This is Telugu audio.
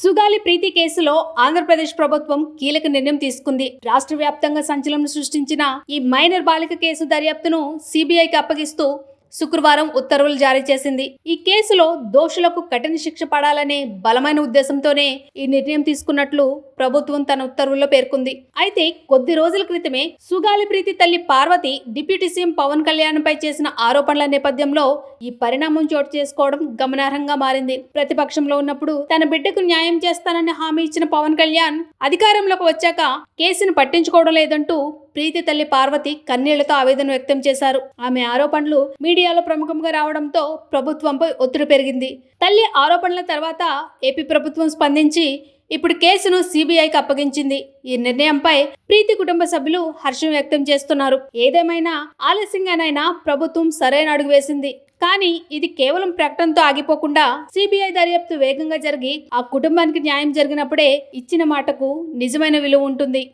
సుగాలి ప్రీతి కేసులో ఆంధ్రప్రదేశ్ ప్రభుత్వం కీలక నిర్ణయం తీసుకుంది. రాష్ట్ర వ్యాప్తంగా సంచలనం సృష్టించిన ఈ మైనర్ బాలిక కేసు దర్యాప్తును సిబిఐకి అప్పగిస్తూ శుక్రవారం ఉత్తర్వులు జారీ చేసింది. ఈ కేసులో దోషులకు కఠిన శిక్ష పడాలనే బలమైన ఉద్దేశంతోనే ఈ నిర్ణయం తీసుకున్నట్లు ప్రభుత్వం తన ఉత్తర్వుల్లో పేర్కొంది. అయితే కొద్ది రోజుల క్రితమే సుగాలి ప్రీతి తల్లి పార్వతి డిప్యూటీ సీఎం పవన్ కళ్యాణ్ పై చేసిన ఆరోపణల నేపథ్యంలో ఈ పరిణామం చోటు చేసుకోవడం గమనార్హంగా మారింది. ప్రతిపక్షంలో ఉన్నప్పుడు తన బిడ్డకు న్యాయం చేస్తానని హామీ ఇచ్చిన పవన్ కళ్యాణ్ అధికారంలోకి వచ్చాక కేసును పట్టించుకోవడం లేదంటూ ప్రీతి తల్లి పార్వతి కన్నీళ్ళతో ఆవేదన వ్యక్తం చేశారు. ఆమె ఆరోపణలు మీడియాలో ప్రముఖంగా రావడంతో ప్రభుత్వంపై ఒత్తిడి పెరిగింది. తల్లి ఆరోపణల తర్వాత ఏపీ ప్రభుత్వం స్పందించి ఇప్పుడు కేసును సిబిఐకి అప్పగించింది. ఈ నిర్ణయంపై ప్రీతి కుటుంబ సభ్యులు హర్షం వ్యక్తం చేస్తున్నారు. ఏదేమైనా ఆలస్యంగానైనా ప్రభుత్వం సరైన అడుగు వేసింది. కానీ ఇది కేవలం ప్రకటనతో ఆగిపోకుండా సిబిఐ దర్యాప్తు వేగంగా జరిగి ఆ కుటుంబానికి న్యాయం జరిగినప్పుడే ఇచ్చిన మాటకు నిజమైన విలువ ఉంటుంది.